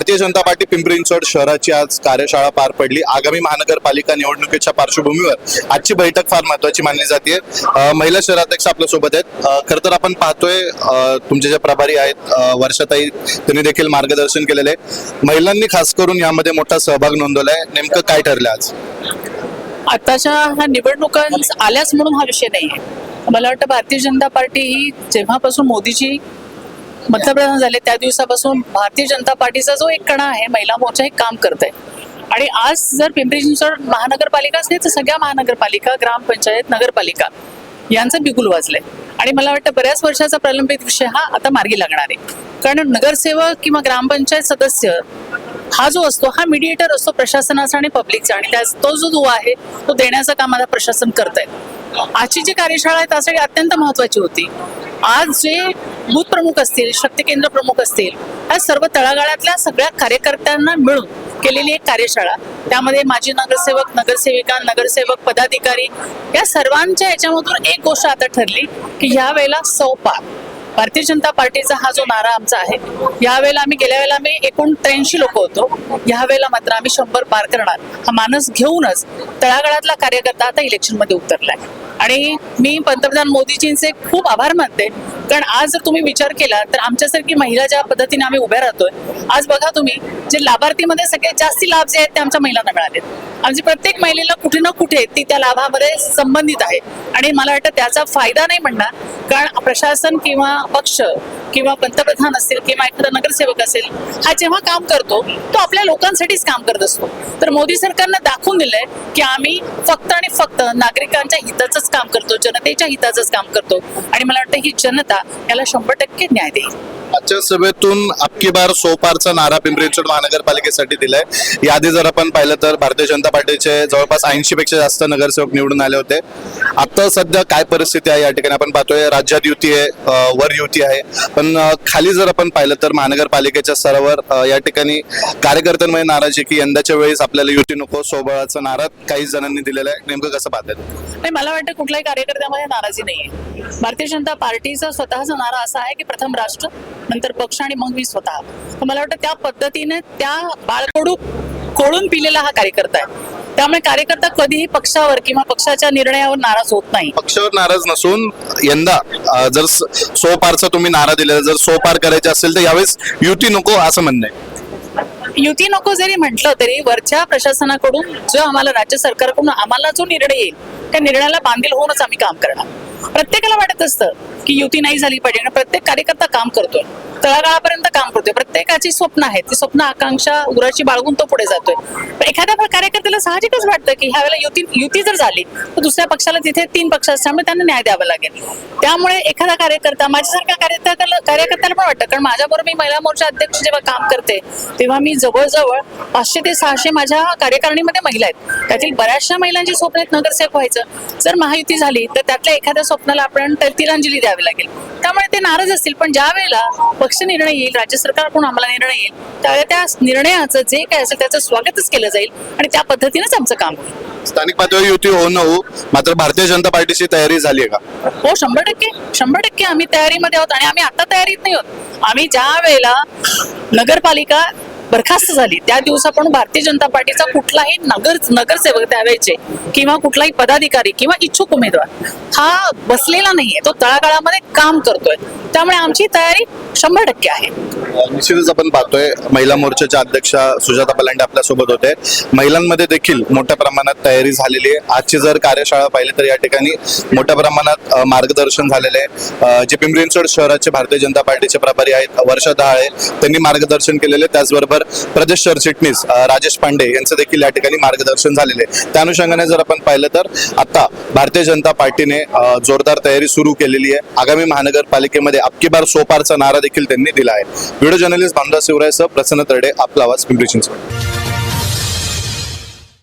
Bharatiya Janata party Pimpri Chinchwad शहराची आज कार्यशाळा पार पडली. आगामी महानगरपालिका निवडणुकीच्या पार्श्वभूमीवर आजची बैठक फार महत्वाची मानली जाते. महिला शहराध्यक्ष आपल्यासोबत आहेत. खर खरं तर आपण पाहतोय तुमचे जे प्रभारी आहेत वर्षाताई त्यांनी देखील मार्गदर्शन केलेले महिलांनी खास करून यामध्ये मोठा सहभाग नोंदवलाय. नेमकं काय ठरलं आज? आताच्या ह्या निवडणुका आल्याच म्हणून हा विषय नाही मला वाटतं भारतीय जनता पार्टी ही जेव्हापासून मोदीजी पंतप्रधान झाले त्या दिवसापासून भारतीय जनता पार्टीचा जो एक कणा आहे महिला मोर्चा हे काम करत आहे आणि आज जर पिंपरी चिंचवड महानगरपालिका असली तर सगळ्या महानगरपालिका ग्रामपंचायत नगरपालिका यांचं बिगुल वाजलंय. आणि मला वाटतं बऱ्याच वर्षाचा प्रलंबित विषय हा आता मार्गी लागणार आहे. कारण नगरसेवक किंवा ग्रामपंचायत सदस्य हा जो असतो हा मीडिएटर असतो प्रशासनाचा आणि पब्लिकचा आणि त्या तो जो दुवा आहे तो देण्याचं काम आता प्रशासन करत आहे आजची जी कार्यशाळा आहे त्यासाठी अत्यंत महत्वाची होती. आज जे बूथ प्रमुख असतील शक्ती केंद्र प्रमुख असतील या सर्व तळागाळातल्या सगळ्या कार्यकर्त्यांना मिळून केलेली एक कार्यशाळा. त्यामध्ये माजी नगरसेवक नगरसेविका नगरसेवक पदाधिकारी या सर्वांच्या याच्यामधून एक गोष्ट आता ठरली की ह्या वेळेला सौपार भारतीय जनता पार्टीचा हा जो नारा आमचा आहे यावेळेला आम्ही गेल्या वेळेला आम्ही एकूण त्र्याऐंशी लोक होतो. यावेळेला मात्र आम्ही शंभर पार करणार. हा मानस घेऊनच तळागाळातला कार्यकर्ता आता इलेक्शनमध्ये उतरला उतरलाय. आणि मी पंतप्रधान मोदीजींचे खूप आभार मानते. कारण आज जर तुम्ही विचार केला तर आमच्यासारखी महिला ज्या पद्धतीने आम्ही उभ्या राहतोय आज बघा तुम्ही जे लाभार्थीमध्ये सगळ्यात जास्ती लाभ जे आहेत ते आमच्या महिलांना मिळालेत. आमची प्रत्येक महिलेला कुठे ना कुठे ती त्या लाभामध्ये संबंधित आहे. आणि मला वाटतं त्याचा फायदा नाही म्हणणार कारण प्रशासन किंवा पक्ष किंवा पंतप्रधान असेल किंवा एखादा नगरसेवक असेल हा जेव्हा काम करतो तो आपल्या लोकांसाठीच काम करत असतो. तर मोदी सरकारनं दाखवून दिलंय की आम्ही फक्त आणि फक्त नागरिकांच्या हिताचंच काम करतो जनतेच्या हिताचंच काम करतो. आणि मला वाटतं ही जनता याला शंभर टक्के न्याय देईल. आजच्या सभेतून अबकी बार सोपारचा नारा पिंपरी चिंचवड महानगरपालिकेसाठी दिलाय. याआधी जर आपण पाहिलं तर भारतीय जनता पार्टीचे जवळपास ऐंशी पेक्षा जास्त नगरसेवक निवडून आले होते. आता सध्या काय परिस्थिती आहे या ठिकाणी आपण पाहतोय. राज्यात युती आहे वर युती आहे. पण खाली जर आपण पाहिलं तर महानगरपालिकेच्या स्तरावर या ठिकाणी कार्यकर्त्यांमध्ये नाराजी की यंदाच्या वेळेस आपल्याला युती नको सोबळाचा नारा काही जणांनी दिलेला आहे. नेमकं कसं पाहताय नाही मला वाटतं कुठल्याही कार्यकर्त्यामध्ये नाराजी नाहीये. भारतीय जनता पार्टीचा स्वतःचा नारा असा आहे की प्रथम राष्ट्र नंतर पक्ष आणि मग मी स्वतः. मला वाटतं त्या पद्धतीने त्या बाळकडू कोळून पिलेला हा कार्यकर्ता आहे. त्यामुळे कार्यकर्ता कधीही पक्षावर किंवा पक्षाच्या निर्णयावर नाराज होत नाही. पक्षावर नाराज नसून यंदा जर स- सोपारचा तुम्ही नारा दिलेला जर सोपार करायचे असेल तर यावेळेस युती नको असं म्हणणं आहे. युती नको जरी म्हटलं तरी वरच्या प्रशासनाकडून जो आम्हाला राज्य सरकारकडून आम्हाला जो निर्णय येईल त्या निर्णयाला बांधील होऊनच आम्ही काम करणार. प्रत्येकाला वाटत असतं की युती नाही झाली पाहिजे आणि प्रत्येक कार्यकर्ता काम करतोय. तळागाळापर्यंत काम करतोय. जी स्वप्न आहेत. ती स्वप्न आकांक्षा उराशी बाळगून तो पुढे जातोय. पण एखाद्या कार्यकर्त्याला साहजिकच वाटतं की ह्या वेळेला युती युती जर झाली तर दुसऱ्या पक्षाला तिथे तीन पक्ष असल्यामुळे त्यांना न्याय द्यावा लागेल. त्यामुळे एखादा कार्यकर्ता माझ्यासारख्या कार्यकर्त्याला कार्यकर्त्याला पण वाटतं कारण माझ्याबरोबर मी महिला मोर्चा अध्यक्ष जेव्हा काम करते तेव्हा मी जवळजवळ पाचशे ते सहाशे माझ्या कार्यकारिणीमध्ये महिला आहेत. त्यातील बऱ्याचशा महिलांची स्वप्न आहेत नगरसेवक व्हायचं. जर महायुती झाली तर त्यातल्या एखाद्या स्वप्नाला आपण तर तिलांजली द्यावी लागेल. त्यामुळे ते नाराज असतील पण ज्या वेळेला पक्ष निर्णय येईल राज्य सरकार कोण आम्हाला निर्णय येईल. त्यावेळेला त्या निर्णयाचं जे काय असेल त्याचं स्वागतच केलं जाईल आणि त्या पद्धतीनेच आमचं काम होईल. स्थानिक पातळीवर युती हो न हो मात्र भारतीय जनता पार्टीची तयारी झाली आहे का? हो शंभर टक्के. शंभर टक्के आम्ही तयारीमध्ये आहोत आणि आम्ही आता तयारीत नाही आहोत. आम्ही ज्या वेळेला नगरपालिका बरखास्त झाली त्या दिवसापासून भारतीय जनता पार्टीचा कुठलाही नगर नगरसेवक त्यावेळेचे किंवा कुठलाही पदाधिकारी किंवा इच्छुक उमेदवार हा बसलेला नाहीये. तो तळागाळामध्ये काम करतोय. त्यामुळे आमची तयारी शंभर टक्के आहे. निश्चितच आपण पाहतोय महिला मोर्चाच्या अध्यक्षा सुजाता पलांडे आपल्यासोबत होते. महिलांमध्ये देखील मोठ्या प्रमाणात तयारी झालेली आहे. आजची जर कार्यशाळा पाहिली तर या ठिकाणी मोठ्या प्रमाणात मार्गदर्शन झालेले आहे. जे पिंपरी चिंचवड शहराचे भारतीय जनता पार्टीचे प्रभारी आहेत वर्षा दहाळे त्यांनी मार्गदर्शन केलेले त्याचबरोबर प्रदेश सरचिटणीस राजेश पांडे यांचं देखील या ठिकाणी मार्गदर्शन झालेले आहे. त्या अनुषंगाने जर आपण पाहिलं तर आता भारतीय जनता पार्टीने जोरदार तयारी सुरू केलेली आहे. आगामी महानगरपालिकेमध्ये अबकी बार सोपारचा नारा देखील त्यांनी दिला आहे. व्हिडिओ जर्नलिस्ट बांधा शिवराय सह प्रसन्न तरडे आपला आवाज पिंपरी चिंचवड.